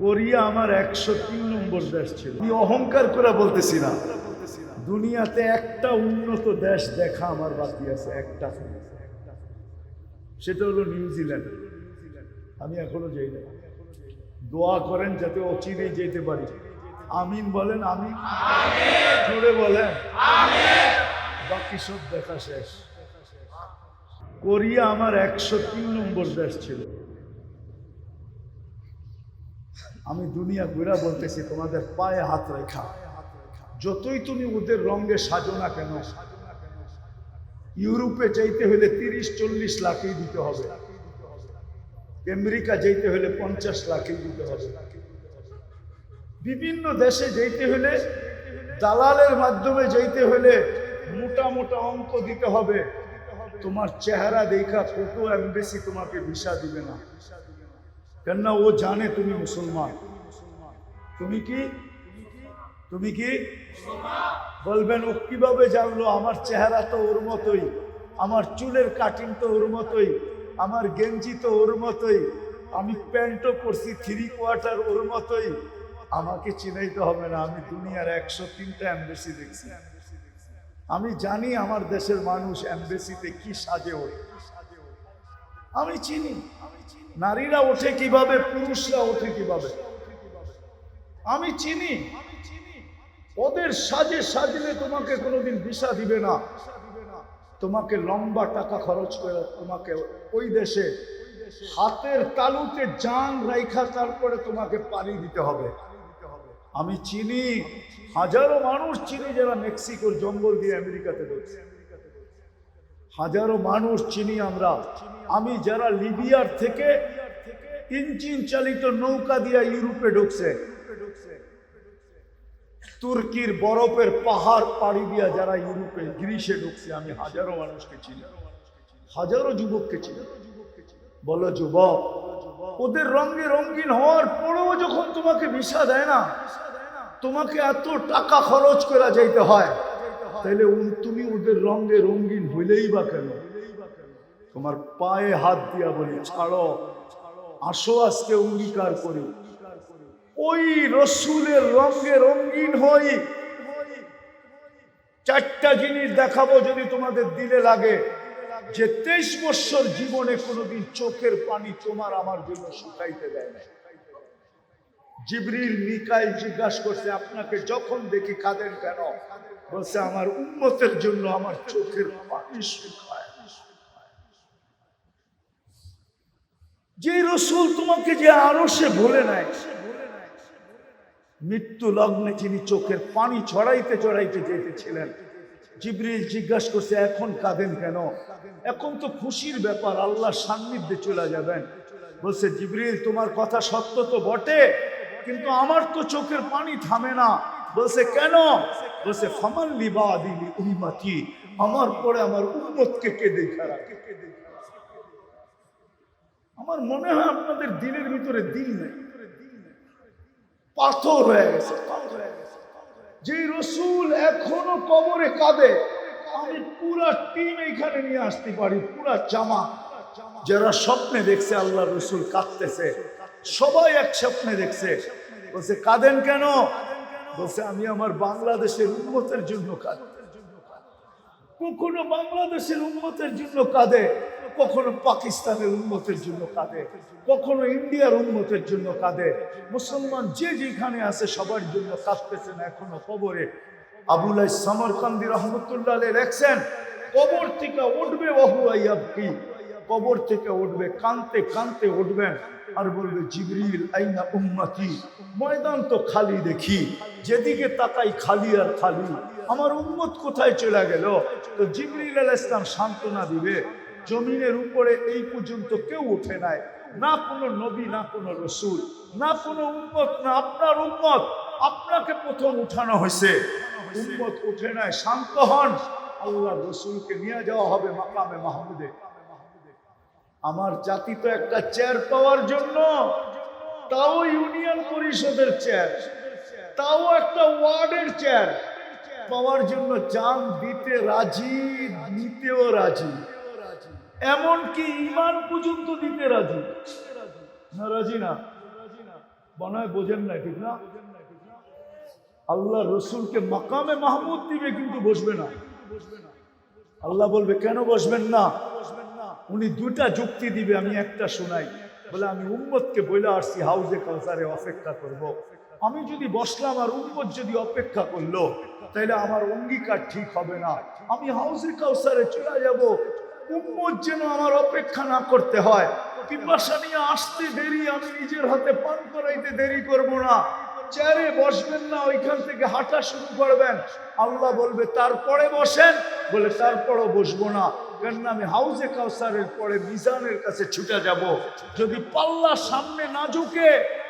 Korea আমার একশো তিন নম্বর দেশ ছিল। আমি অহংকার করে বলতেছি না। দুনিয়াতে একটা উন্নত দেশ দেখা আমার বাকি আছে, একটা সেটা হলো নিউজিল্যান্ড আমি এখনও যাই না। দোয়া করেন যাতে অচিরেই যেতে পারি। আমিন বলেন আমি জুড়ে বলেন। বাকি সব দেখা শেষ। কোরিয়া আমার একশো তিন নম্বর দেশ ছিল। আমি দুনিয়া ঘুরা বলতেছি, তোমাদের পায়ে হাত রেখা। যতই তুমি ওদের রঙে সাজো না কেন, ইউরোপে যাইতে হলে তিরিশ, চল্লিশ লাখই দিতে হবে। আমেরিকা যাইতে হলে পঞ্চাশ লাখই দিতে হবে। বিভিন্ন দেশে যাইতে হলে দালালের মাধ্যমে যাইতে হলে মোটা মোটা অঙ্ক দিতে হবে। তোমার চেহারা দেখা কত এমবেসি তোমাকে ভিসা দিবে না। কেননা ও জানে তুমি মুসলমান। তুমি কি? তুমি কি? বলবেন, ও কীভাবে জানলো? আমার চেহারা তো ওর মতোই, আমার চুলের কাটিং তো ওর মতোই, আমার গেঞ্জি তো ওর মতোই, আমি প্যান্টও পরছি থ্রি কোয়ার্টার ওর মতোই। আমাকে চিনাইতে হবে না, আমি দুনিয়ার একশো তিনটা এমবেসি দেখছি। আমি জানি আমার দেশের মানুষ এমবেসিতে কি সাজে ওঠে। আমি চিনি। নারীরা ওঠে কীভাবে, পুরুষরা ওঠে কীভাবে? আমি চিনি। ওদের সাজে সাজলে তোমাকে কোনোদিন ভিসা দিবে না। তোমাকে লম্বা টাকা খরচ করে তোমাকে ওই দেশে হাতের তালুতে জান রাইখা তারপরে তোমাকে পানি দিতে হবে। আমি চিনি। হাজারো মানুষ চিনি যারা মেক্সিকোর জঙ্গল দিয়ে আমেরিকাতে ঢুকছে হাজারো মানুষ চিনি আমরা। আমি যারা লিবিয়ার থেকে ইঞ্জিন চালিত নৌকা দিয়ে ইউরোপে ঢুকছে, তুর্কির বরফের পাহাড় পাড়ি দিয়া যারা ইউরোপে, গ্রিসে ঢুকছে, আমি হাজারো মানুষকে চিনি। হাজারো যুবককে চিনি। বলো, যুবক, ওদের রঙে রঙিন হওয়ার পরেও যখন তোমাকে ভিসা দেয় না, তোমাকে এত টাকা খরচ করা যাইতে হয় তাহলে তুমি ওদের রঙে রঙিন হইলেই বা কেন? তোমার পায়ে হাত দিয়া বলি, ছাড়ো, আসো আজকে অঙ্গীকার করি। ওই রসুলের রঙে রঙিন হই। চারটা জিনিস দেখাবো যদি তোমাদের দিলে লাগে। যে তেইশ বছর জীবনে কোনোদিন চোখের পানি তোমার আমার জন্য শুকাইতে দেয় না জিবরিল, মিকাইল জিজ্ঞাসা করছে, আপনাকে যখন দেখি কাঁদেন কেন? বলছে, আমার উন্মতের জন্য আমার চোখের পানি শুকায় যে রসুল তোমাকে যে আরও সে ভুলে নেয় মৃত্যু লগ্নে যিনি চোখের পানি ছড়াইতে ছড়াইতে যেতেছিলেন, জিবরিল জিজ্ঞাসা করছে, এখন কাঁদেন কেন? এখন তো খুশির ব্যাপার আল্লাহ সান্নিধ্যে চলে যাবেন। বলছে, জিবরিল, তোমার কথা সত্য তো বটে, কিন্তু আমার তো চোখের পানি থামে না। বলছে, কেন? বলছে ফামাল লিবা দিলি উম্মতি, আমার পরে আমার উম্মতকে কে দেখা রাখে? আমার মনে হয় আপনাদের দিলের ভিতরে দিল নেই। পাথর হয়ে গেছে যে রসুল এখনও কবরে কাঁদে আমি পুরা টিম এইখানে নিয়ে আসতে পারি পুরা জামা। যারা স্বপ্নে দেখছে আল্লাহ রসুল কাঁদতেছে সবাই এক স্বপ্নে দেখছে। বলছে কাঁদেন কেন? বলছে আমি আমার বাংলাদেশের উন্মতের জন্য কাঁদি কখনো বাংলাদেশের উন্মতের জন্য কাঁদে, কখনো পাকিস্তানের উন্মতের জন্য কাঁদে, কখনো ইন্ডিয়ার উন্মতের জন্য কাঁদে। মুসলমান যে যেখানে আছে সবার জন্য কাঁদতেছেন এখনও কবরে। আবুলাই সমরকান্দি রহমতুল্লাহ লেখছেন কবর থেকে উঠবে আইয়াবকি, কবর থেকে উঠবে কানতে কানতে উঠবেন। আর বলবে, জিবরিল, আইনা উম্মতি? ময়দান তো খালি দেখি, যেদিকে তাকাই খালি আর খালি। আমার উম্মত কোথায় চলে গেল? তো জিবরিল আল ইসলাম সান্ত্বনা দিবে, জমিনের উপরে এই পর্যন্ত কেউ উঠে নাই। না কোনো নবী, না কোনো রসুল, না কোনো উম্মত, না আপনার উম্মত। আপনাকে প্রথম উঠানো হয়েছে। উম্মত উঠে নাই, শান্ত হন। আল্লাহ রসুলকে নিয়ে যাওয়া হবে মাকামে মাহমুদে। আমার জাতি তো একটা চেয়ার পাওয়ার জন্য। তাও ইউনিয়ন পরিষদের চেয়ার তাও একটা ওয়ার্ডের চেয়ার পাওয়ার জন্য জান দিতে রাজি, নিতেও রাজি। এমনকি ইমান পর্যন্ত দিতে রাজি। না রাজি না। হয় বোঝেন না ঠিক না? আল্লাহ রসুলকে মাকামে মাহমুদ দিবে কিন্তু বসবে না। আল্লাহ বলবে, কেন বসবেন না? উনি দুটা যুক্তি দিবে, আমি একটা শোনাই। বলে, আমি উম্মতকে বলে আসছি, হাউজে কালসারে অপেক্ষা করব। আমি যদি বসলাম আর উম্মত যদি অপেক্ষা করল তাহলে আমার অঙ্গীকার ঠিক হবে না। আমি হাউজে কাউসারে চলে যাব। উম্মত যেন আমার অপেক্ষা না করতে হয়। পিপাসা নিয়ে আসতে দেরি, আমি নিজের হাতে পান করাইতে দেরি করব না। চেয়ারে বসবেন না, ওইখান থেকে হাঁটা শুরু করবেন। আল্লাহ বলবে, তারপরে বসেন। বলে, তারপরও বসবো না। কেননা আমি হাউজে কাউসারের পরে মিজানের কাছে ছুটে যাব। যদি পাল্লা সামনে না ঝুঁকে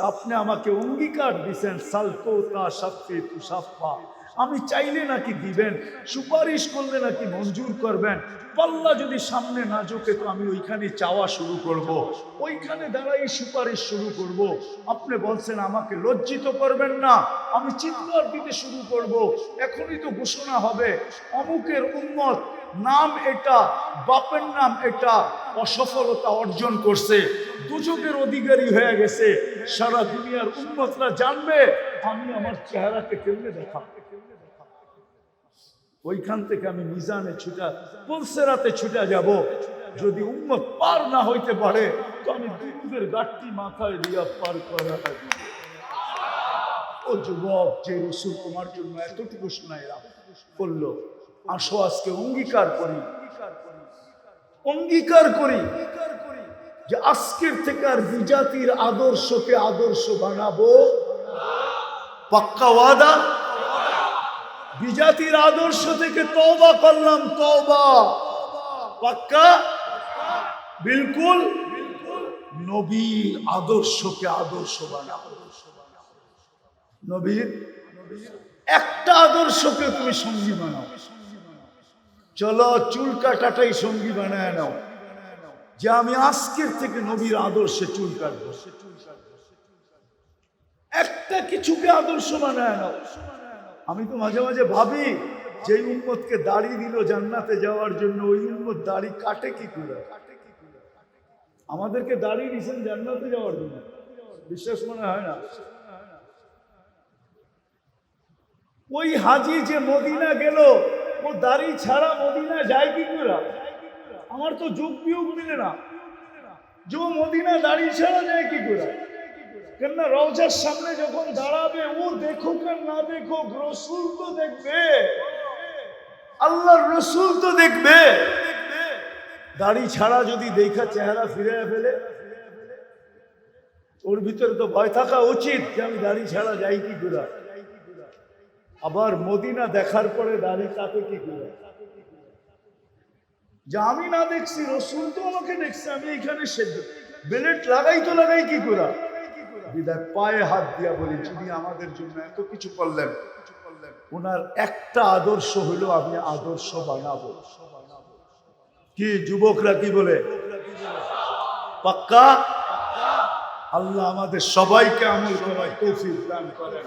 আপনি আমাকে অঙ্গীকার দিছেন সালতো তা সাফি তু সাফা আমি চাইলে নাকি দিবেন, সুপারিশ করলে নাকি মঞ্জুর করবেন পাল্লা যদি সামনে না ঝোঁকে তো আমি ওইখানে চাওয়া শুরু করব। ওইখানে দাঁড়াই সুপারিশ শুরু করব। আপনি বলছেন আমাকে লজ্জিত করবেন না, আমি চিৎকার দিতে শুরু করব। এখনই তো ঘোষণা হবে, অমুকের উন্মত নাম এটা, বাপের নাম এটা অসফলতা অর্জন করছে। দুযোগের অধিকারী হয়ে গেছে। সারা দুনিয়ার উন্মতরা জানবে, আমি আমার চেহারাকে কেমনে দেখা ওইখান থেকে আমি মিজানে ছুটা, পুলসেরাতে ছুটা যাব। যদি উম্মত পার না হইতে পারে, তো আমি দুধের গাঠটি মাথায় দিয়া পার করা ও যুবক, যে রসুল তোমার জন্য এতটুকু শোনাইলাম। করল আসো আজকে অঙ্গীকার করি। অঙ্গীকার করি যে আজকের থেকে আর বিজাতির আদর্শকে আদর্শ বানাবো। পাক্কা ওয়াদা বিজাতির আদর্শ থেকে তওবা করলাম, তওবা। পাক্কা? বিলকুল? নবীর আদর্শকে আদর্শ বানাবো। নবীর? একটা আদর্শকে তুমি সঙ্গী বানাও। চলো চুল কাটাটাই সঙ্গী বানায় নাও। যে আমি আজকের থেকে নবীর আদর্শে চুল কাটবো। একটা কিছুকে আদর্শ বানায় নাও। আমি তো মাঝে মাঝে ভাবি যে উম্মতকে দাড়ি দিল জান্নাতে যাওয়ার জন্য, ওই উম্মত দাড়ি কাটে কি করে? আমাদেরকে দাড়ি দিয়েছেন জান্নাতে যাওয়ার জন্য। বিশ্বাস মনে হয় না? ওই হাজি যে মদিনা গেল ও দাড়ি ছাড়া মদিনা যায় কি করে? আমার তো যোগ বিয়োগ মিলে না। যে মদিনা দাড়ি ছাড়া যায় কি করে? কেননা রওজার সামনে যখন দাঁড়াবে, ও দেখুক আর না দেখুক, রসুল তো দেখবে। আল্লাহর রসুল তো দেখবে। দাড়ি ছাড়া যদি দেখা চেহারা ফিরে ফেলে, ওর ভিতরে তো ভয় থাকা উচিত যে আমি দাড়ি ছাড়া যাই কি করে? আবার মদিনা দেখার পরে দাড়ি কাটে কি করে? যে আমি না দেখছি, রসুল তো আমাকে দেখছে, আমি এখানে বেলেট লাগাই তো লাগাই কি করে? বিদায় পায়ে হাত দিয়া বলি, যিনি আমাদের জন্য এত কিছু করলেন ওনার একটা আদর্শ হলো আমি আদর্শ বানাবো। কি যুবকরা কি বলে? পাক্কা? আল্লাহ আমাদের সবাইকে আমল করায় তৌফিক দান করেন।